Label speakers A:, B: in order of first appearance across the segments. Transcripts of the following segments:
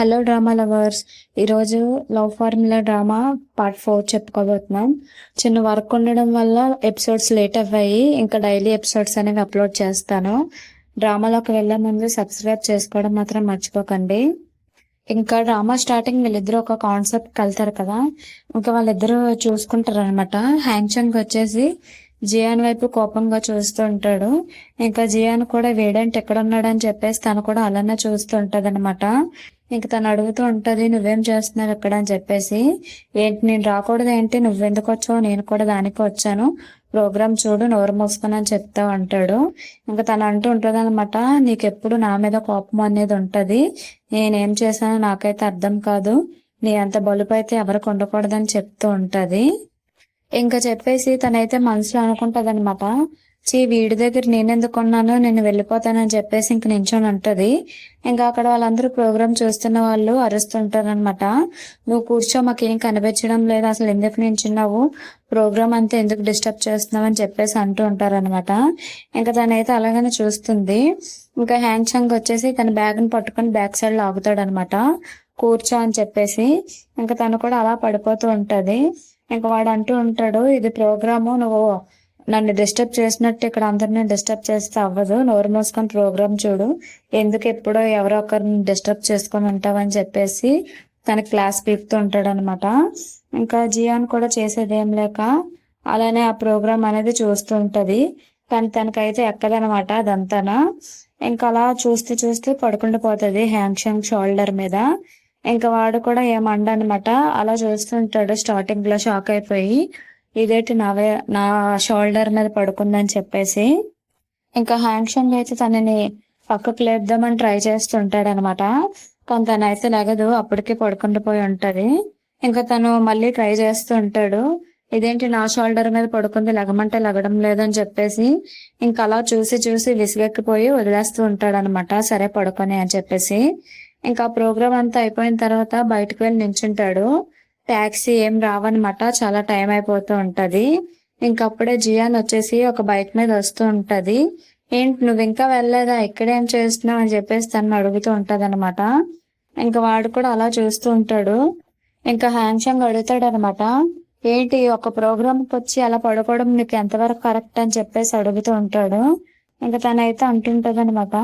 A: Hello drama lovers ఈరోజు love formula drama part four చెప్పుకోబోతున్నాం. చిన్న work ఉండడం వల్ల ఎపిసోడ్స్ లేట్ అవ్వాయి. ఇంకా డైలీ ఎపిసోడ్స్ అనేవి అప్లోడ్ చేస్తాను. డ్రామాలోకి వెళ్ళే ముందు సబ్స్క్రైబ్ చేసుకోవడం మాత్రం మర్చిపోకండి. ఇంకా డ్రామా స్టార్టింగ్ వీళ్ళిద్దరూ ఒక కాన్సెప్ట్ కలుతారు కదా. ఇంకా వాళ్ళిద్దరూ చూసుకుంటారు అనమాట హ్యాంగ్చంగ్ వచ్చేసి జియాన్ వైపు కోపంగా చూస్తూ ఉంటాడు. ఇంకా జియాన్ కూడా వేడంటే ఎక్కడ ఉన్నాడని చెప్పేసి తను కూడా అలానే చూస్తూ ఉంటది అనమాట ఇంక తను అడుగుతూ ఉంటది నువ్వేం చేస్తున్నావు ఇక్కడ? అని చెప్పేసి. ఏంటి నేను రాకూడదు ఏంటి? నువ్వెందుకు వచ్చావు? నేను కూడా దానికి వచ్చాను. ప్రోగ్రామ్ చూడు నోరు మూసుకొని అని చెప్తా అంటాడు ఇంకా తను అంటూ ఉంటుంది అనమాట నీకెప్పుడు నా మీద కోపం అనేది ఉంటది. నేనేం చేశానో నాకైతే అర్థం కాదు. నీ అంత బలుపు అయితే ఎవరికి ఉండకూడదని చెప్తూ ఉంటది. ఇంకా చెప్పేసి తనైతే మనసులో అనుకుంటది అనమాట చీ వీడి దగ్గర నేనెందుకు ఉన్నాను నేను వెళ్ళిపోతానని చెప్పేసి ఇంక నించొని ఉంటది. ఇంకా అక్కడ వాళ్ళందరూ ప్రోగ్రామ్ చూస్తున్న వాళ్ళు అరుస్తుంటారనమాట నువ్వు కూర్చో మాకేం కనిపించడం లేదు అసలు ఎందుకు నించున్నావు? ప్రోగ్రామ్ అంతా ఎందుకు డిస్టర్బ్ చేస్తున్నావు? అని చెప్పేసి అంటూ ఉంటారనమాట ఇంకా తనైతే అలాగనే చూస్తుంది. ఇంకా హ్యాంగ్ చంగ్ వచ్చేసి తన బ్యాగ్ని పట్టుకొని బ్యాక్ సైడ్ లాగుతాడు అనమాట కూర్చో అని చెప్పేసి. ఇంకా తను కూడా అలా పడిపోతూ ఉంటది. ఇంకా వాడు అంటూ ఉంటాడు ఇది ప్రోగ్రాము నువ్వు నన్ను డిస్టర్బ్ చేసినట్టు ఇక్కడ అందరిని డిస్టర్బ్ చేస్తే అవ్వదు నోరు మోసుకొని ప్రోగ్రామ్ చూడు ఎందుకు ఎప్పుడో ఎవరో ఒకరిని డిస్టర్బ్ చేసుకొని ఉంటావని చెప్పేసి తన క్లాస్ పీపుతూ ఉంటాడు అనమాట ఇంకా జియాన్ కూడా చేసేది ఏం లేక అలానే ఆ ప్రోగ్రామ్ అనేది చూస్తూ ఉంటది. కానీ తనకైతే ఎక్కదనమాట అదంతానా. ఇంకా అలా చూస్తూ చూస్తూ పడుకుండిపోతుంది హ్యాంగ్ షాంగ్ షోల్డర్ మీద. ఇంకా వాడు కూడా ఏమండనమాట అలా చూస్తుంటాడు స్టార్టింగ్లో షాక్ అయిపోయి ఇదేంటి నావే నా షోల్డర్ మీద పడుకుందని చెప్పేసి. ఇంకా హ్యాంగ్షంగ్ అయితే తనని పక్కకు లేద్దామని ట్రై చేస్తుంటాడు అనమాట కానీ తను అయితే లగదు అప్పటికే పడుకుండిపోయి ఉంటది. ఇంకా తను మళ్ళీ ట్రై చేస్తూ ఉంటాడు ఇదేంటి నా షోల్డర్ మీద పడుకుంది లగమంటే లగడం లేదని చెప్పేసి. ఇంకా అలా చూసి చూసి విసిగెక్కిపోయి వదిలేస్తూ ఉంటాడు అనమాట సరే పడుకొని అని చెప్పేసి. ఇంకా ప్రోగ్రామ్ అంతా అయిపోయిన తర్వాత బయటకు వెళ్ళి నించుంటాడు. ట్యాక్సీ ఏం రావన్నమాట. చాలా టైం అయిపోతూ ఉంటది. ఇంకప్పుడే జియాన్ వచ్చేసి ఒక బైక్ మీద వస్తూ ఉంటది. ఏంటి నువ్వు ఇంకా వెళ్ళలేదా? ఇక్కడేం చేస్తున్నావు? అని చెప్పేసి తను అడుగుతూ ఉంటది అనమాట ఇంకా వాడు కూడా అలా చూస్తూ ఉంటాడు. ఇంకా హ్యాంగ్షంగ్ అడుగుతాడు అనమాట ఏంటి ఒక ప్రోగ్రామ్కి వచ్చి అలా పడుకోవడం నీకు ఎంతవరకు కరెక్ట్ అని చెప్పేసి అడుగుతూ ఉంటాడు. ఇంకా తనైతే అంటుంటది అనమాట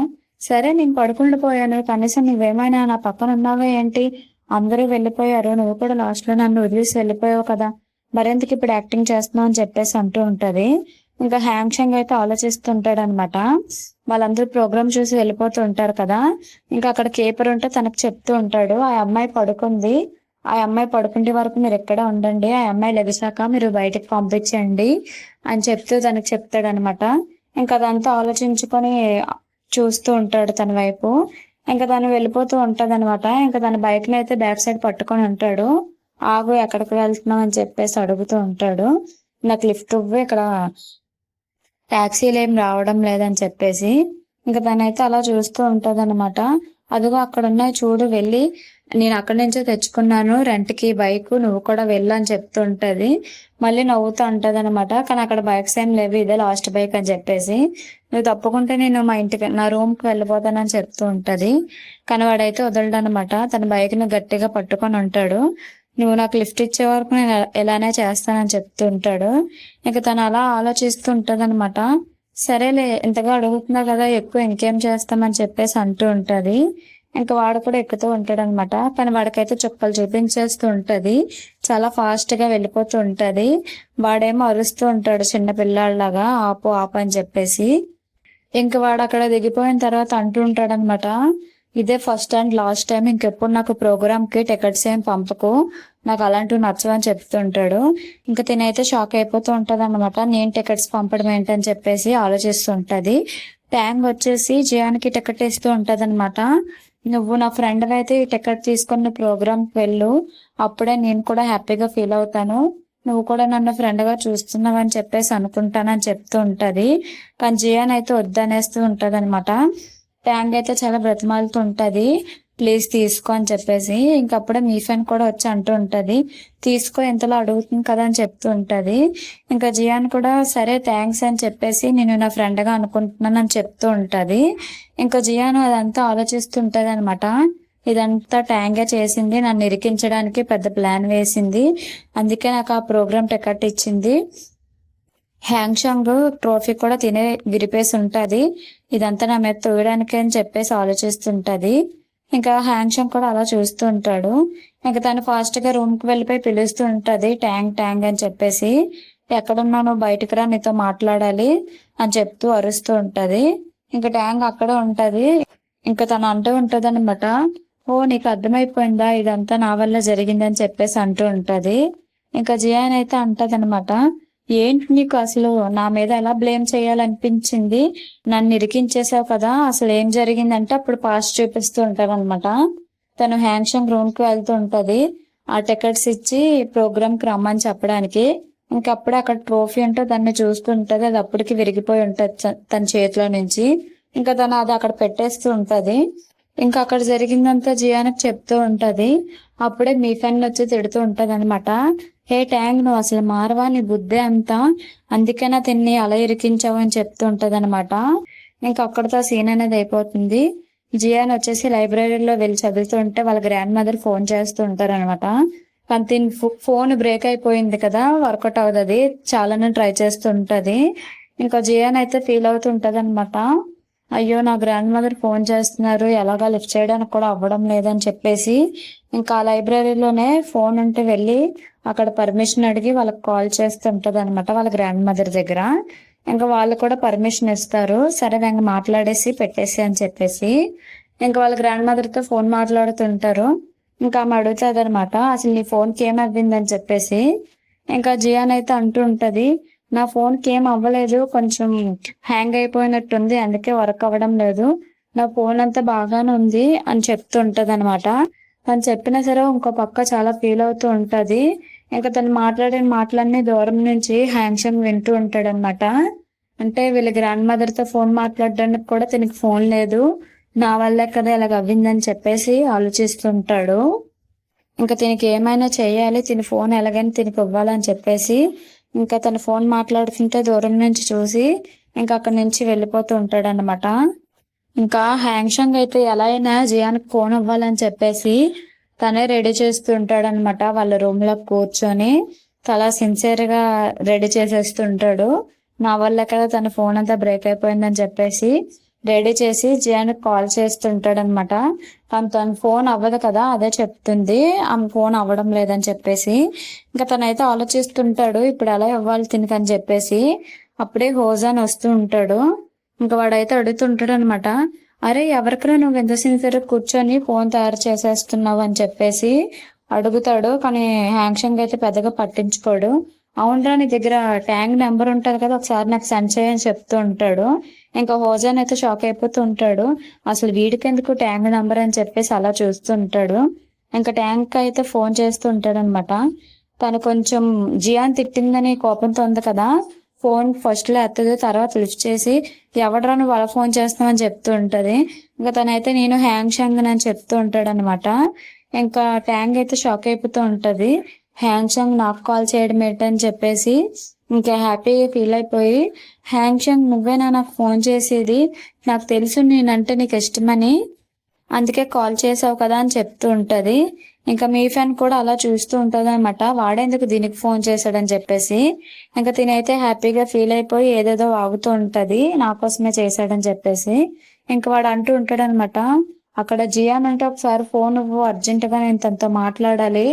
A: సరే నేను పడుకుండా పోయాను. కనీసం నువ్వేమైనా నా పక్కన ఉన్నావా ఏంటి? అందరూ వెళ్ళిపోయారు. నువ్వు కూడా లాస్ట్లో నన్ను వదిలేసి వెళ్ళిపోయావు కదా. మరెందుకు ఇప్పుడు యాక్టింగ్ చేస్తున్నావు అని చెప్పేసి అంటూ ఉంటది. ఇంకా హ్యాంగ్షంగ్ అయితే ఆలోచిస్తుంటాడు అనమాట వాళ్ళందరూ ప్రోగ్రామ్ చూసి వెళ్ళిపోతూ ఉంటారు కదా. ఇంకా అక్కడ కేపర్ ఉంటే తనకు చెప్తూ ఉంటాడు ఆ అమ్మాయి పడుకుంది. ఆ అమ్మాయి పడుకుంటే వరకు మీరు ఎక్కడ ఉండండి. ఆ అమ్మాయి లెగిసాక మీరు బయటకు పంపించండి అని చెప్తూ తనకు చెప్తాడు అనమాట ఇంకా అదంతా ఆలోచించుకొని చూస్తూ ఉంటాడు తన వైపు. ఇంకా తను వెళ్ళిపోతూ ఉంటది అనమాట ఇంకా తన బైక్ అయితే బ్యాక్ సైడ్ పట్టుకొని ఉంటాడు. ఆగు ఎక్కడికి వెళ్తున్నావు అని చెప్పేసి అడుగుతూ ఉంటాడు. నాకు లిఫ్ట్ ఇవ్వు ఇక్కడ ట్యాక్సీలు ఏం రావడం లేదని చెప్పేసి. ఇంకా తనైతే అలా చూస్తూ ఉంటది అనమాట అదిగో అక్కడ ఉన్నాయి చూడు వెళ్ళి నేను అక్కడి నుంచే తెచ్చుకున్నాను. రెంట్కి బైక్ నువ్వు కూడా వెళ్ళు అని చెప్తుంటది. మళ్ళీ నవ్వుతూ ఉంటది అనమాట కానీ అక్కడ బైక్స్ ఏం లేవు. ఇదే లాస్ట్ బైక్ అని చెప్పేసి. నువ్వు తప్పకుంటే నేను మా ఇంటికి నా రూమ్కి వెళ్ళిపోతానని చెప్తూ ఉంటది. కానీ వాడైతే వదలడనమాట తన బైక్ను గట్టిగా పట్టుకొని ఉంటాడు. నువ్వు నాకు లిఫ్ట్ ఇచ్చే వరకు నేను ఎలానే చేస్తానని చెప్తూ ఉంటాడు ఇంకా తను అలా ఆలోచిస్తూ ఉంటది అనమాట సరేలే ఇంతగా అడుగుతున్నా కదా ఎక్కువ ఇంకేం చేస్తామని చెప్పేసి అంటూ ఉంటది. ఇంకా వాడు కూడా ఎక్కుతూ ఉంటాడు అనమాట కానీ వాడికైతే చుక్కలు చూపించేస్తూ ఉంటది. చాలా ఫాస్ట్గా వెళ్ళిపోతూ ఉంటది. వాడేమో అరుస్తూ ఉంటాడు చిన్న పిల్లాడిలాగా ఆపు ఆపు అని చెప్పేసి. ఇంక వాడు అక్కడ దిగిపోయిన తర్వాత అంటూ ఉంటాడు అనమాట ఇదే ఫస్ట్ అండ్ లాస్ట్ టైం ఇంకెప్పుడు నాకు ప్రోగ్రామ్కి టికెట్స్ ఏం పంపకు. నాకు అలాంటివి నచ్చవని చెప్తుంటాడు ఇంకా తినైతే షాక్ అయిపోతూ ఉంటది అనమాట నేను టికెట్స్ పంపడం ఏంటని చెప్పేసి ఆలోచిస్తుంటది ట్యాంగ్ వచ్చేసి జియానికి టికెట్ ఇస్తూ ఉంటది అనమాట నువ్వు నా ఫ్రెండ్ అయితే టికెట్ తీసుకున్న ప్రోగ్రామ్కి వెళ్ళు. అప్పుడే నేను కూడా హ్యాపీగా ఫీల్ అవుతాను. నువ్వు కూడా నన్ను ఫ్రెండ్గా చూస్తున్నావు అని చెప్పేసి అనుకుంటానని చెప్తూ ఉంటది. కానీ జియాన్ అయితే వద్దనేస్తూ ఉంటది అనమాట ట్యాంగ్ అయితే చాలా బ్రతిమాలుతూ ఉంటది. ప్లీజ్ తీసుకో అని చెప్పేసి ఇంకప్పుడే మీ ఫ్రెండ్ కూడా వచ్చి అంటూ ఉంటది. తీసుకో ఎంతలో అడుగుతుంది కదా అని చెప్తూ ఉంటది. ఇంకా జియాన్ కూడా సరే థ్యాంక్స్ అని చెప్పేసి నేను నా ఫ్రెండ్గా అనుకుంటున్నాను అని చెప్తూ ఉంటది. ఇంకా జియాన్ అదంతా ఆలోచిస్తుంటది అనమాట ఇదంతా ట్యాంగే చేసింది నన్ను ఇరికించడానికి పెద్ద ప్లాన్ వేసింది. అందుకే నాకు ఆ ప్రోగ్రామ్ టికెట్ ఇచ్చింది. హ్యాంగ్షాంగ్ ట్రోఫీ కూడా తినే విరిపేసి ఉంటది. ఇదంతా నా మీద తోయడానికి అని చెప్పేసి ఆలోచిస్తుంటది. ఇంకా హ్యాంగ్షాంగ్ కూడా అలా చూస్తూ ఉంటాడు. ఇంకా తను ఫాస్ట్గా రూమ్కి వెళ్ళిపోయి పిలుస్తూ ఉంటది ట్యాంక్ ట్యాంక్ అని చెప్పేసి. ఎక్కడున్నాను బయటకు రా నీతో మాట్లాడాలి అని చెప్తూ అరుస్తూ ఉంటది. ఇంకా ట్యాంక్ అక్కడ ఉంటది. ఇంకా తను అంటూ ఉంటది అనమాట ఓ నీకు అర్థమైపోయిందా? ఇదంతా నా వల్ల జరిగిందని చెప్పేసి అంటూ ఉంటది. ఇంకా జియాన్ అయితే అంటదనమాట ఏంటి నీకు అసలు నా మీద ఎలా బ్లేమ్ చేయాలనిపించింది? నన్ను ఇరికించేసావు కదా అసలు ఏం జరిగిందంటే అప్పుడు పాస్ట్ చూపిస్తూ ఉంటారనమాట తను హ్యాంగ్షాంగ్ రూమ్కి వెళ్తూ ఉంటది. ఆ టికెట్స్ ఇచ్చి ప్రోగ్రామ్కి రమ్మని చెప్పడానికి. ఇంకప్పుడు అప్పుడే అక్కడ ట్రోఫీ ఉంటే దాన్ని చూస్తూ ఉంటది. అది అప్పటికి విరిగిపోయి ఉంటది తన చేతిలో నుంచి. ఇంకా తను అది అక్కడ పెట్టేస్తూ ఉంటది. ఇంకా అక్కడ జరిగిందంతా జియానికి చెప్తూ ఉంటది. అప్పుడే మీ ఫ్రెండ్ వచ్చి తిడుతూ ఉంటది అనమాట హే ట్యాంక్ నువ్వు అసలు మారవా? నీ బుద్ధి అంతా. అందుకేనా తిన్ని అలా ఇరికించావు అని చెప్తుంటది అనమాట ఇంకా అక్కడతో సీన్ అనేది అయిపోతుంది. జియాన్ వచ్చేసి లైబ్రరీలో వెళ్ళి చదువుతుంటే వాళ్ళ గ్రాండ్ మదర్ ఫోన్ చేస్తూ ఉంటారు అనమాట కానీ ఫో- ఫోన్ బ్రేక్ అయిపోయింది కదా వర్కౌట్ అవుతుంది. చాలానే ట్రై చేస్తుంటది ఇంకా జియాన్ అయితే ఫీల్ అవుతుంటది అనమాట అయ్యో నా గ్రాండ్ మదర్ ఫోన్ చేస్తున్నారు. ఎలాగా లిఫ్ట్ చేయడానికి కూడా అవ్వడం లేదని చెప్పేసి ఇంకా ఆ లైబ్రరీలోనే ఫోన్ ఉంటే వెళ్ళి అక్కడ పర్మిషన్ అడిగి వాళ్ళకి కాల్ చేస్తుంటది అనమాట వాళ్ళ గ్రాండ్ మదర్ దగ్గర. ఇంకా వాళ్ళు కూడా పర్మిషన్ ఇస్తారు. సరే వెంగ మాట్లాడేసి పెట్టేసి అని చెప్పేసి ఇంకా వాళ్ళ గ్రాండ్ మదర్తో ఫోన్ మాట్లాడుతుంటారు. ఇంకా ఆమె అడుగుతుంది అనమాట అసలు నీ ఫోన్కి ఏం అవ్విందని చెప్పేసి. ఇంకా జియాన్ అయితే అంటూ ఉంటుంది నా ఫోన్కి ఏం అవ్వలేదు కొంచెం హ్యాంగ్ అయిపోయినట్టుంది అందుకే వర్క్ అవ్వడం లేదు. నా ఫోన్ అంతా బాగానే ఉంది అని చెప్తుంటది అనమాట తను చెప్పినా సరే ఇంకో పక్క చాలా ఫీల్ అవుతూ ఉంటది. ఇంకా తను మాట్లాడిన మాటలన్నీ దూరం నుంచి హ్యాంగ్షన్ వింటూ ఉంటాడు అనమాట అంటే వీళ్ళ గ్రాండ్ మదర్తో ఫోన్ మాట్లాడడానికి కూడా తనకి ఫోన్ లేదు. నా వల్లే కదా ఇలాగ అవ్విందని చెప్పేసి ఆలోచిస్తుంటాడు ఇంకా తినకి ఏమైనా చేయాలి తిని ఫోన్ ఎలాగైనా తినకి ఇవ్వాలని చెప్పేసి ఇంకా తన ఫోన్ మాట్లాడుతుంటే దూరం నుంచి చూసి ఇంకా అక్కడి నుంచి వెళ్ళిపోతూ ఉంటాడు అనమాట ఇంకా హ్యాంగ్షంగ్ అయితే ఎలా అయినా జియానికి ఫోన్ ఇవ్వాలని చెప్పేసి తనే రెడీ చేస్తుంటాడు అనమాట వాళ్ళ రూమ్లో కూర్చొని. చాలా సిన్సియర్గా రెడీ చేసేస్తుంటాడు. నా వల్ల కదా తన ఫోన్ అంతా బ్రేక్ అయిపోయిందని చెప్పేసి రెడీ చేసి జియానికి కాల్ చేస్తుంటాడు అనమాట కానీ తన ఫోన్ అవ్వదు కదా అదే చెప్తుంది. ఆమె ఫోన్ అవ్వడం లేదని చెప్పేసి. ఇంకా తనైతే ఆలోచిస్తుంటాడు ఇప్పుడు ఎలా ఇవ్వాలి తినకని చెప్పేసి. అప్పుడే హోజాన్ వస్తూ ఉంటాడు. ఇంకా వాడైతే అడుగుతుంటాడు అనమాట అరే ఎవరికైనా నువ్వు ఎంతసేపు సరే కూర్చొని ఫోన్ తయారు చేసేస్తున్నావు? అని చెప్పేసి అడుగుతాడు. కానీ హ్యాంగ్షంగ్ అయితే పెద్దగా పట్టించుకోడు. అవునరా నీ దగ్గర ట్యాంక్ నెంబర్ ఉంటుంది కదా ఒకసారి నాకు సెండ్ చేయని చెప్తూ ఉంటాడు. ఇంకా హోజాన్ అయితే షాక్ అయిపోతూ ఉంటాడు. అసలు వీడికెందుకు ట్యాంగ్ ట్యాంక్ నెంబర్? అని చెప్పేసి అలా చూస్తూ ఉంటాడు. ఇంకా ట్యాంక్ అయితే ఫోన్ చేస్తూ ఉంటాడు అనమాట తను కొంచెం జియాన్ తిట్టిందని కోపంతో ఉంది కదా ఫోన్ ఫస్ట్లో తర్వాత లిఫ్ట్ చేసి ఎవడరా నువ్వు అలా ఫోన్ చేస్తున్నావు అని చెప్తూ ఉంటది. ఇంకా తనైతే నేను హ్యాంగ్ షాంగ్ అని చెప్తూ ఉంటాడు అనమాట ఇంకా ట్యాంక్ అయితే షాక్ అయిపోతూ ఉంటది. హ్యాంగ్ షాంగ్ నాకు కాల్ చేయడం ఏంటని చెప్పేసి ఇంకా హ్యాపీగా ఫీల్ అయిపోయి హ్యాంగ్ షాంగ్ నువ్వేనా నాకు ఫోన్ చేసేది? నాకు తెలుసు నేనంటే నీకు ఇష్టమని అందుకే కాల్ చేసావు కదా అని చెప్తూ ఉంటది. ఇంకా మీ ఫ్యాన్ కూడా అలా చూస్తూ ఉంటుంది అనమాట వాడేందుకు దీనికి ఫోన్ చేశాడని చెప్పేసి. ఇంకా తినైతే హ్యాపీగా ఫీల్ అయిపోయి ఏదేదో వాగుతూ ఉంటది. నా కోసమే చేశాడని చెప్పేసి. ఇంకా వాడు అంటూ ఉంటాడు అనమాట అక్కడ జియాన్ అంటే ఒకసారి ఫోన్ నువ్వు అర్జెంట్గా నేను తనతో మాట్లాడాలి.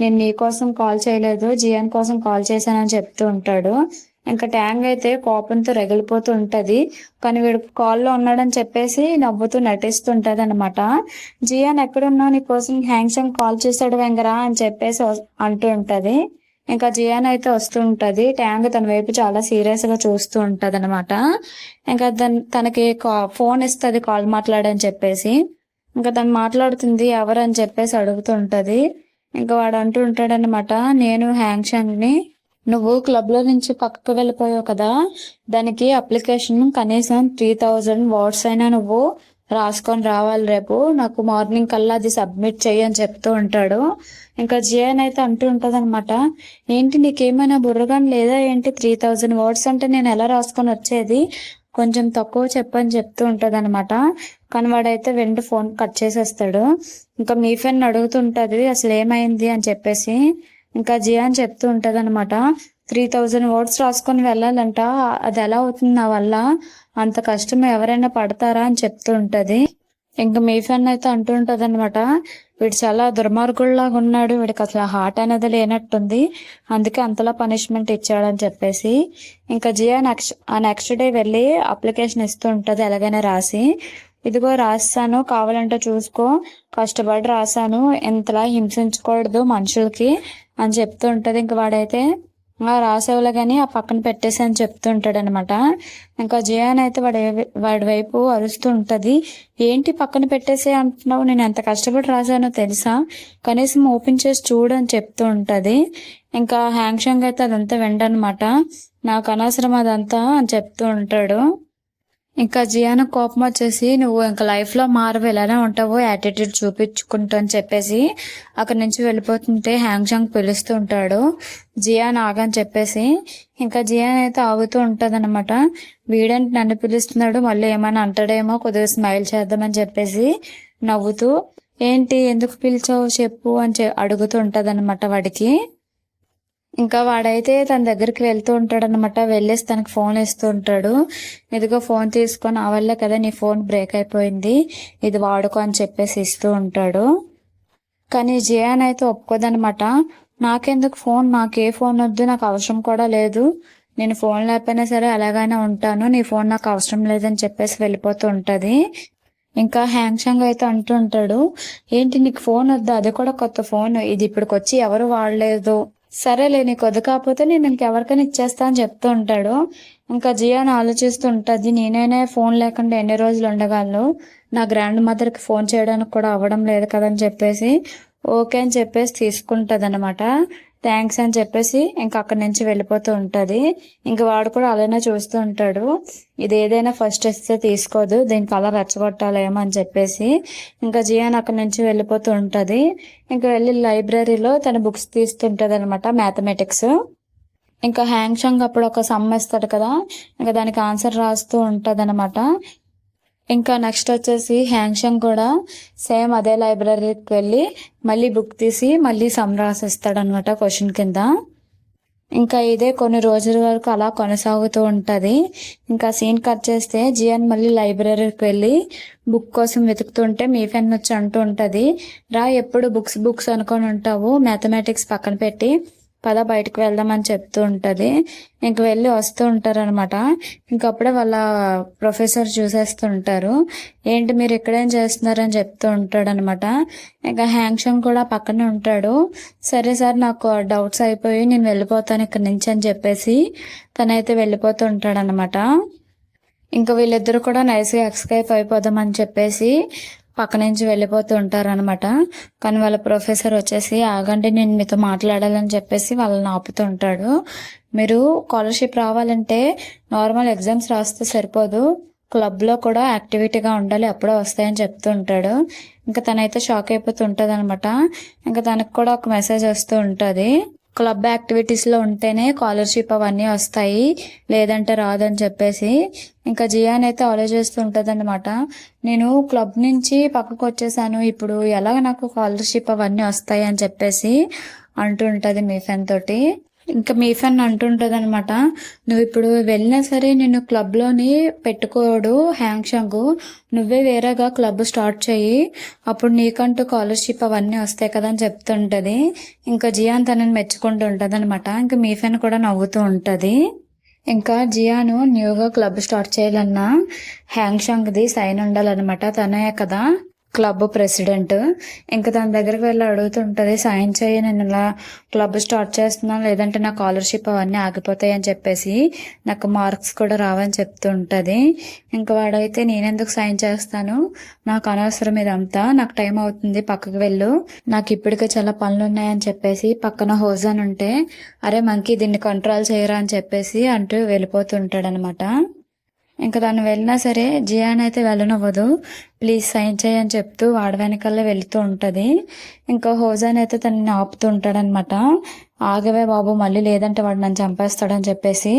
A: నేను నీ కోసం కాల్ చేయలేదు. జియాన్ కోసం కాల్ చేశానని చెప్తూ ఉంటాడు. ఇంకా ట్యాంగ్ అయితే కోపంతో రగిలిపోతూ ఉంటది. కానీ వీడు కాల్లో ఉన్నాడని చెప్పేసి నవ్వుతూ నటిస్తుంటది అనమాట జియాన్ ఎక్కడున్నావు? నీ కోసం హ్యాంగ్సంగ్ కాల్ చేశాడు వెంగరా అని చెప్పేసి అంటూ ఉంటది. ఇంకా జియాన్ అయితే వస్తూ ఉంటది. ట్యాంగ్ తన వైపు చాలా సీరియస్గా చూస్తూ ఉంటది అనమాట ఇంకా తనకి కా- ఫోన్ ఇస్తుంది కాల్ మాట్లాడని చెప్పేసి. ఇంకా తను మాట్లాడుతుంది ఎవరు అని చెప్పేసి అడుగుతుంటది ఇంకా వాడు అంటూ ఉంటాడనమాట నేను హ్యాంగ్షంగ్ని నువ్వు క్లబ్లో నుంచి పక్కకు వెళ్ళిపోయావు కదా? దానికి అప్లికేషన్ కనీసం త్రీ థౌజండ్ వర్డ్స్ అయినా నువ్వు రాసుకొని రావాలి రేపు. నాకు మార్నింగ్ కల్లా అది సబ్మిట్ చెయ్యి అని చెప్తూ ఉంటాడు. ఇంకా జియన్ అయితే అంటూ ఉంటది అనమాట ఏంటి నీకేమైనా బుర్రగాని లేదా? ఏంటి త్రీ థౌజండ్ వర్డ్స్ అంటే నేను ఎలా రాసుకొని వచ్చేది? కొంచెం తక్కువ చెప్పని చెప్తూ ఉంటది అనమాట కానీ వాడైతే వెండి ఫోన్ కట్ చేసేస్తాడు. ఇంకా మీ ఫ్రెండ్ అడుగుతుంటది అసలు ఏమైంది అని చెప్పేసి. ఇంకా జియాన్ చెప్తూ ఉంటది అనమాట త్రీ థౌజండ్ వర్డ్స్ రాసుకొని వెళ్ళాలంట. అది ఎలా అవుతుంది నా వల్ల? అంత కష్టం ఎవరైనా పడతారా అని చెప్తూ ఉంటది. ఇంకా మీ ఫ్రెండ్ అయితే అంటూ ఉంటది అనమాట వీడు చాలా దుర్మార్గుల్లాగా ఉన్నాడు. వీడికి అసలు హార్ట్ అనేది లేనట్టుంది. అందుకే అంతలా పనిష్మెంట్ ఇచ్చాడని చెప్పేసి. ఇంకా జియా నెక్స్ట్ ఆ నెక్స్ట్ డే వెళ్ళి అప్లికేషన్ ఇస్తూ ఉంటుంది ఎలాగైనా రాసి. ఇదిగో రాస్తాను కావాలంటే చూసుకో. కష్టపడి రాశాను. ఎంతలా హింసించకూడదు మనుషులకి. అని చెప్తూ ఉంటది. ఇంక వాడైతే ఆ రాసేవాళ్ళు కానీ ఆ పక్కన పెట్టేసి అని చెప్తూ ఉంటాడు అనమాట ఇంకా జయాన్ అయితే వాడి వాడి వైపు అరుస్తూ ఉంటది. ఏంటి పక్కన పెట్టేసే అంటున్నావు? నేను ఎంత కష్టపడి రాశానో తెలుసా? కనీసం ఓపెన్ చేసి చూడు అని చెప్తూ ఉంటది. ఇంకా హ్యాంగ్ అయితే అదంతా వెండనమాట నాకు అనవసరం అదంతా అని చెప్తూ ఉంటాడు. ఇంకా జియాను కోపం వచ్చేసి నువ్వు ఇంకా లైఫ్లో మారవు ఇలానే ఉంటావు యాటిట్యూడ్ చూపించుకుంటా అని చెప్పేసి అక్కడి నుంచి వెళ్ళిపోతుంటే హ్యాంగ్ షాంగ్ పిలుస్తూ ఉంటాడు. జియాన్ ఆగని చెప్పేసి. ఇంకా జియాన్ అయితే ఆగుతూ ఉంటుంది అనమాట వీడంటే నన్ను పిలుస్తున్నాడు? మళ్ళీ ఏమైనా అంటాడేమో కొద్దిగా స్మైల్ చేద్దామని చెప్పేసి నవ్వుతూ ఏంటి ఎందుకు పిలిచావు? చెప్పు అని అడుగుతూ ఉంటది అనమాట వాడికి. ఇంకా వాడైతే తన దగ్గరికి వెళ్తూ ఉంటాడు అనమాట వెళ్ళేసి తనకి ఫోన్ ఇస్తూ ఉంటాడు. ఇదిగో ఫోన్ తీసుకొని ఆ వల్లే కదా నీ ఫోన్ బ్రేక్ అయిపోయింది. ఇది వాడుకో అని చెప్పేసి ఇస్తూ ఉంటాడు. కానీ జియాన్ అయితే ఒప్పుకోదనమాట నాకెందుకు ఫోన్? నాకే ఫోన్ వద్దు నాకు అవసరం కూడా లేదు. నేను ఫోన్ లేకపోయినా సరే అలాగైనా ఉంటాను. నీ ఫోన్ నాకు అవసరం లేదని చెప్పేసి వెళ్ళిపోతూ ఉంటుంది. ఇంకా హ్యాంగ్ షాంగ్ అయితే అంటూ ఉంటాడు. ఏంటి నీకు ఫోన్ వద్దు? అది కూడా కొత్త ఫోన్. ఇది ఇప్పటికొచ్చి ఎవరు వాడలేదు. సరేలే నీకు వద్దు. కాకపోతే నేను ఇంకెవరికైనా ఇచ్చేస్తా అని చెప్తూ ఉంటాడు. ఇంకా జియాని ఆలోచిస్తూ ఉంటుంది. నేనైనా ఫోన్ లేకుండా ఎన్ని రోజులు ఉండగలను? నా గ్రాండ్ మదర్కి ఫోన్ చేయడానికి కూడా అవ్వడం లేదు కదని చెప్పేసి ఓకే అని చెప్పేసి తీసుకుంటుంది అనమాట థ్యాంక్స్ అని చెప్పేసి ఇంకా అక్కడి నుంచి వెళ్ళిపోతూ ఉంటుంది. ఇంకా వాడు కూడా అలానే చూస్తూ ఉంటాడు. ఇది ఏదైనా ఫస్ట్ ఇస్తే తీసుకోదు. దీని కలర్ రెచ్చగొట్టాలేమో అని చెప్పేసి ఇంకా జియాన్ అక్కడి నుంచి వెళ్ళిపోతూ ఉంటుంది. ఇంకా వెళ్ళి లైబ్రరీలో తన బుక్స్ తీస్తుంటుంది అనమాట మ్యాథమెటిక్స్. ఇంకా హ్యాంగ్ షాంగ్ అప్పుడు ఒక సమ్ ఇస్తాడు కదా ఇంకా దానికి ఆన్సర్ రాస్తూ ఉంటుంది అనమాట ఇంకా నెక్స్ట్ వచ్చేసి హ్యాంగ్షంగ్ కూడా సేమ్ అదే లైబ్రరీకి వెళ్ళి మళ్ళీ బుక్ తీసి మళ్ళీ సమ్ రాసిస్తాడు అనమాట క్వశ్చన్ కింద. ఇంకా ఇదే కొన్ని రోజుల వరకు అలా కొనసాగుతూ ఉంటుంది. ఇంకా సీన్ కట్ చేస్తే జియన్ మళ్ళీ లైబ్రరీకి వెళ్ళి బుక్ కోసం వెతుకుతుంటే మీ ఫ్రెండ్ వచ్చి అంటూ ఉంటుంది రా ఎప్పుడు బుక్స్ బుక్స్ అనుకొని ఉంటావు? మ్యాథమెటిక్స్ పక్కన పెట్టి పద బయటకు వెళ్దామని చెప్తూ ఉంటుంది. ఇంక వెళ్ళి వస్తూ ఉంటారు అనమాట ఇంకప్పుడే వాళ్ళ ప్రొఫెసర్ చూసేస్తుంటారు. ఏంటి మీరు ఇక్కడేం చేస్తున్నారని చెప్తూ ఉంటాడు అనమాట ఇంకా హ్యాంక్షన్ కూడా పక్కనే ఉంటాడు. సరే సార్ నాకు డౌట్స్ అయిపోయి నేను వెళ్ళిపోతాను ఇక్కడ నుంచి అని చెప్పేసి తనైతే వెళ్ళిపోతూ ఉంటాడు అనమాట ఇంకా వీళ్ళిద్దరు కూడా నైస్గా ఎక్స్కైప్ అయిపోదామని చెప్పేసి పక్క నుంచి వెళ్ళిపోతూ ఉంటారనమాట కానీ వాళ్ళ ప్రొఫెసర్ వచ్చేసి ఆగండి నేను మీతో మాట్లాడాలని చెప్పేసి వాళ్ళని ఆపుతూ ఉంటాడు. మీరు స్కాలర్షిప్ రావాలంటే నార్మల్ ఎగ్జామ్స్ రాస్తే సరిపోదు. క్లబ్లో కూడా యాక్టివిటీగా ఉండాలి అప్పుడే వస్తాయని చెప్తూ ఉంటాడు. ఇంకా తనైతే షాక్ అయిపోతూ ఉంటుంది అనమాట ఇంకా తనకు కూడా ఒక మెసేజ్ వస్తూ ఉంటుంది. క్లబ్ యాక్టివిటీస్లో ఉంటేనే స్కాలర్షిప్ అవన్నీ వస్తాయి. లేదంటే రాదని చెప్పేసి. ఇంకా జియాన్ అయితే ఆలోచిస్తూ ఉంటుంది అనమాట నేను క్లబ్ నుంచి పక్కకు వచ్చేసాను. ఇప్పుడు ఎలాగ నాకు స్కాలర్షిప్ అవన్నీ వస్తాయి అని చెప్పేసి అంటుంటుంది మీ ఫ్రెండ్ తోటి. ఇంకా మీ ఫ్రెండ్ అంటుంటుంది అనమాట నువ్వు ఇప్పుడు వెళ్ళినా సరే నేను క్లబ్లోని పెట్టుకోడు హ్యాంగ్ షంగు నువ్వే వేరేగా క్లబ్ స్టార్ట్ చెయ్యి అప్పుడు నీకంటూ స్కాలర్షిప్ అవన్నీ వస్తాయి కదా అని చెప్తుంటది. ఇంకా జియాన్ తనని మెచ్చుకుంటూ ఉంటుంది అనమాట ఇంకా మీ ఫ్రెండ్ కూడా నవ్వుతూ ఉంటుంది. ఇంకా జియాను న్యూగా క్లబ్ స్టార్ట్ చేయాలన్నా హ్యాంగ్ షంగ్ది సైన్ ఉండాలన్నమాట తనే కదా క్లబ్ ప్రెసిడెంట్. ఇంకా దాని దగ్గరికి వెళ్ళి అడుగుతుంటుంది సాయం చేయి నేను ఇలా క్లబ్ స్టార్ట్ చేస్తున్నాను లేదంటే నా స్కాలర్షిప్ అవన్నీ ఆగిపోతాయి అని చెప్పేసి నాకు మార్క్స్ కూడా రావని చెప్తూ ఉంటుంది ఇంకా వాడైతే నేనెందుకు సాయం చేస్తాను? నాకు అనవసరం ఇదంతా. నాకు టైం అవుతుంది పక్కకు వెళ్ళు. నాకు ఇప్పటికే చాలా పనులు ఉన్నాయని చెప్పేసి పక్కన హోజన్ ఉంటే అరే మనకి దీన్ని కంట్రోల్ చేయరా అని చెప్పేసి అంటూ వెళ్ళిపోతుంటాడనమాట. అనమాట ఇంకా తను వెళ్ళినా సరే జియాన్ అయితే వెళ్ళనివ్వదు. ప్లీజ్ సైన్ చేయని చెప్తూ వాడి వెనకాలే వెళుతూ ఉంటుంది. ఇంకా హోజాన్ అయితే తనని ఆపుతూ ఉంటాడనమాట ఆగవే బాబు మళ్ళీ లేదంటే వాడు నన్ను చంపేస్తాడని చెప్పేసి.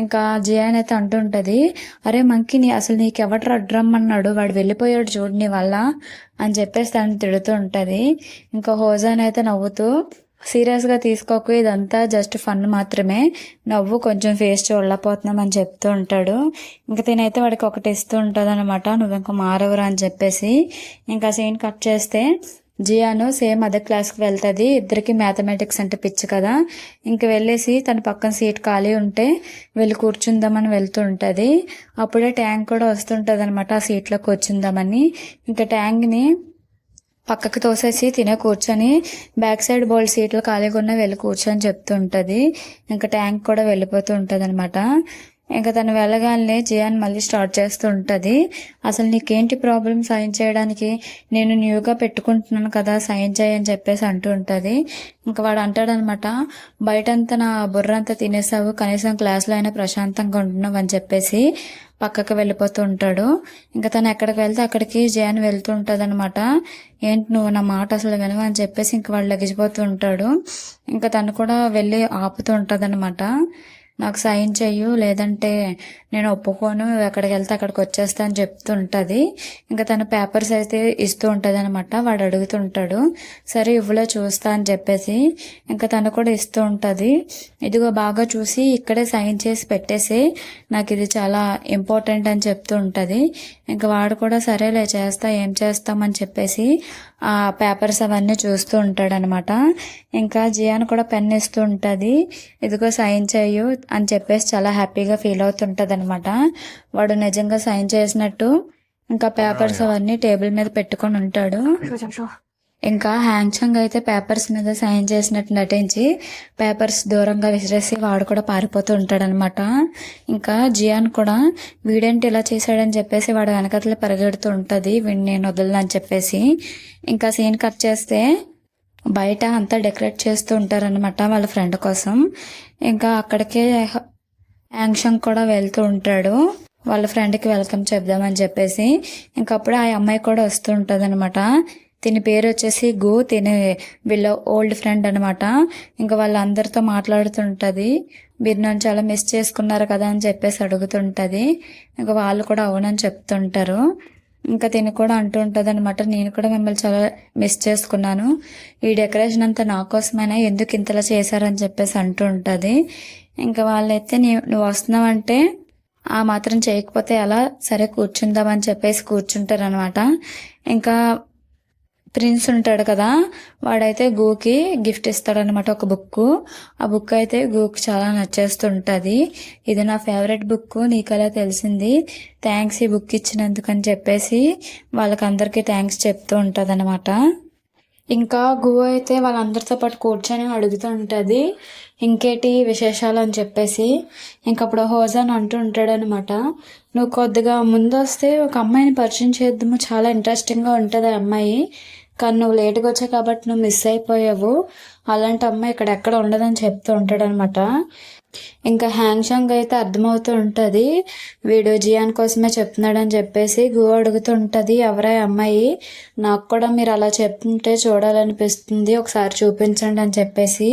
A: ఇంకా జియాన్ అయితే అంటుంటుంది అరే మంకి నీ అసలు నీకు ఎవడు అడ్రమ్మన్నాడు? వాడు వెళ్ళిపోయాడు చూడు నీ వల్ల అని చెప్పేసి తను తిడుతూ ఉంటుంది. ఇంకా హోజాన్ అయితే నవ్వుతూ సీరియస్గా తీసుకోకు ఇదంతా జస్ట్ ఫన్ మాత్రమే. నవ్వు కొంచెం ఫేస్ చూడలేకపోతున్నాం అని చెప్తూ ఉంటాడు. ఇంకా తినైతే వాడికి ఒకటి ఇస్తూ ఉంటుంది అనమాట నువ్వు ఇంకా మారవరా అని చెప్పేసి. ఇంకా సీన్ కట్ చేస్తే జియాను సేమ్ అదే క్లాస్కి వెళ్తుంది ఇద్దరికి మ్యాథమెటిక్స్ అంటే పిచ్చి కదా. ఇంక వెళ్ళేసి తన పక్కన సీట్ ఖాళీ ఉంటే వెళ్ళి కూర్చుందామని వెళ్తూ ఉంటుంది. అప్పుడే ట్యాంక్ కూడా వస్తుంటుంది అనమాట ఆ సీట్లోకి వచ్చిందామని ఇంకా ట్యాంక్ని పక్కకు తోసేసి తినే కూర్చొని బ్యాక్ సైడ్ బౌల్ సీట్లు ఖాళీగా ఉన్న వెళ్ళి కూర్చొని చెప్తుంటుంది. ఇంకా ట్యాంక్ కూడా వెళ్ళిపోతూ ఉంటుంది అనమాట ఇంకా తను వెళ్ళగానే జియాన్ మళ్ళీ స్టార్ట్ చేస్తూ ఉంటుంది అసలు నీకేంటి ప్రాబ్లం సైన్ చేయడానికి? నేను న్యూగా పెట్టుకుంటున్నాను కదా సైన్ చేయని చెప్పేసి అంటూ ఉంటుంది. ఇంకా వాడు అంటాడనమాట బయటంతా నా బుర్ర అంతా తినేసావు కనీసం క్లాస్లో అయినా ప్రశాంతంగా ఉంటున్నావు అని చెప్పేసి. పక్కకు వెళ్ళిపోతూ ఉంటాడు. ఇంకా తను ఎక్కడికి వెళ్తే అక్కడికి జయాన్ వెళ్తూ ఉంటుంది అనమాట ఏంటి నువ్వు నా మాట అసలు వినవు అని చెప్పేసి ఇంక వాళ్ళు లెగిసిపోతూ ఉంటాడు. ఇంకా తను కూడా వెళ్ళి ఆపుతూ ఉంటుంది అనమాట నాకు సైన్ చెయ్యు లేదంటే నేను ఒప్పుకోను ఎక్కడికి వెళ్తే అక్కడికి వచ్చేస్తా అని చెప్తుంటుంది. ఇంకా తన పేపర్స్ అయితే ఇస్తూ ఉంటుంది అనమాట వాడు అడుగుతుంటాడు. సరే ఇవ్వలో చూస్తా అని చెప్పేసి ఇంకా తను కూడా ఇస్తూ ఉంటుంది. ఇదిగో బాగా చూసి ఇక్కడే సైన్ చేసి పెట్టేసి నాకు ఇది చాలా ఇంపార్టెంట్ అని చెప్తూ ఉంటుంది. ఇంకా వాడు కూడా సరేలే చేస్తా ఏం చేస్తామని చెప్పేసి పేపర్స్ అవన్నీ చూస్తూ ఉంటాడనమాట. ఇంకా జియాన్ కూడా పెన్ ఇస్తూ ఉంటుంది. ఇదిగో సైన్ చేయు అని చెప్పేసి చాలా హ్యాపీగా ఫీల్ అవుతుంటుంది అనమాట వాడు నిజంగా సైన్ చేసినట్టు ఇంకా పేపర్స్ అవన్నీ టేబుల్ మీద పెట్టుకొని ఉంటాడు. ఇంకా హ్యాంగ్చంగ్ అయితే పేపర్స్ మీద సైన్ చేసినట్టు నటించి పేపర్స్ దూరంగా విసిరేసి వాడు కూడా పారిపోతూ ఉంటాడనమాట ఇంకా జియాన్ కూడా వీడేంటి ఇలా చేశాడని చెప్పేసి వాడు వెనకతలే పరిగెడుతూ ఉంటుంది వీడిని నేను వదలని చెప్పేసి. ఇంకా సీన్ కట్ చేస్తే బయట అంతా డెకరేట్ చేస్తూ ఉంటారనమాట వాళ్ళ ఫ్రెండ్ కోసం. ఇంకా అక్కడికే యాంక్షంగ్ కూడా వెళ్తూ ఉంటాడు. వాళ్ళ ఫ్రెండ్కి వెల్కమ్ చెప్దామని చెప్పేసి. ఇంకప్పుడు ఆ అమ్మాయి కూడా వస్తూ ఉంటుంది అనమాట తిని పేరు వచ్చేసి గు తిని వీళ్ళ ఓల్డ్ ఫ్రెండ్ అనమాట ఇంకా వాళ్ళందరితో మాట్లాడుతుంటుంది. మీరు నన్ను చాలా మిస్ చేసుకున్నారు కదా అని చెప్పేసి అడుగుతుంటుంది. ఇంకా వాళ్ళు కూడా అవునని చెప్తుంటారు. ఇంకా తిని కూడా అంటూ ఉంటుంది అనమాట నేను కూడా మిమ్మల్ని చాలా మిస్ చేసుకున్నాను. ఈ డెకరేషన్ అంతా నా కోసమైనా? ఎందుకు ఇంతలా చేశారని చెప్పేసి అంటూ ఉంటుంది. ఇంకా వాళ్ళైతే నీ నువ్వు వస్తున్నావంటే ఆ మాత్రం చేయకపోతే ఎలా సరే కూర్చుందామని చెప్పేసి కూర్చుంటారు అనమాట ఇంకా ప్రిన్స్ ఉంటాడు కదా వాడైతే గూకి గిఫ్ట్ ఇస్తాడనమాట ఒక బుక్ ఆ బుక్ అయితే గూకి చాలా నచ్చేస్తుంటుంది. ఇది నా ఫేవరెట్ బుక్ నీకలా తెలిసింది? థ్యాంక్స్ ఈ బుక్ ఇచ్చినందుకని చెప్పేసి వాళ్ళకందరికీ థ్యాంక్స్ చెప్తూ ఉంటుంది అనమాట ఇంకా గో అయితే వాళ్ళందరితో పాటు కూర్చొని అడుగుతూ ఉంటుంది. ఇంకేటి విశేషాలు అని చెప్పేసి. ఇంకప్పుడు హోజాన్ అంటూ ఉంటాడు అనమాట నువ్వు కొద్దిగా ముందు వస్తే ఒక అమ్మాయిని పరిచయం చేద్దాము చాలా ఇంట్రెస్టింగ్గా ఉంటుంది ఆ అమ్మాయి. కానీ నువ్వు లేట్గా వచ్చావు కాబట్టి నువ్వు మిస్ అయిపోయావు. అలాంటి అమ్మాయి ఇక్కడ ఎక్కడ ఉండదని చెప్తూ ఉంటాడు అనమాట ఇంకా హ్యాంగ్షాంగ్ అయితే అర్థమవుతూ ఉంటుంది. వీడు జియాన్ కోసమే చెప్తున్నాడని చెప్పేసి గు అడుగుతూ ఉంటుంది. ఎవరా అమ్మాయి? నాకు కూడా మీరు అలా చెప్తుంటే చూడాలనిపిస్తుంది. ఒకసారి చూపించండి అని చెప్పేసి.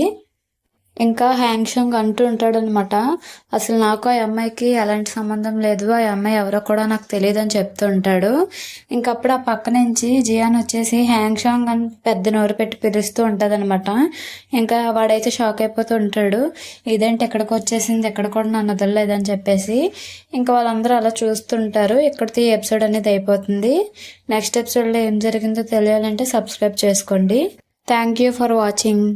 A: ఇంకా హ్యాంగ్షంగ్ అంటూ ఉంటాడనమాట అసలు నాకు ఆ అమ్మాయికి ఎలాంటి సంబంధం లేదు. ఆ అమ్మాయి ఎవరో కూడా నాకు తెలియదు అని చెప్తూ ఉంటాడు. ఇంకప్పుడు ఆ పక్క నుంచి జియాన్ వచ్చేసి హ్యాంగ్షాంగ్ అని పెద్ద నోరు పెట్టి పిలుస్తూ ఉంటుందన్నమాట. ఇంకా వాడైతే షాక్ అయిపోతూ ఉంటాడు. ఇదేంటి ఎక్కడికి వచ్చేసింది? ఎక్కడ కూడా నన్ను వదలలేదని చెప్పేసి ఇంకా వాళ్ళందరూ అలా చూస్తుంటారు ఇక్కడితో ఈ ఎపిసోడ్ అనేది అయిపోతుంది. నెక్స్ట్ ఎపిసోడ్లో ఏం జరిగిందో తెలియాలంటే సబ్స్క్రైబ్ చేసుకోండి. Thank you for watching.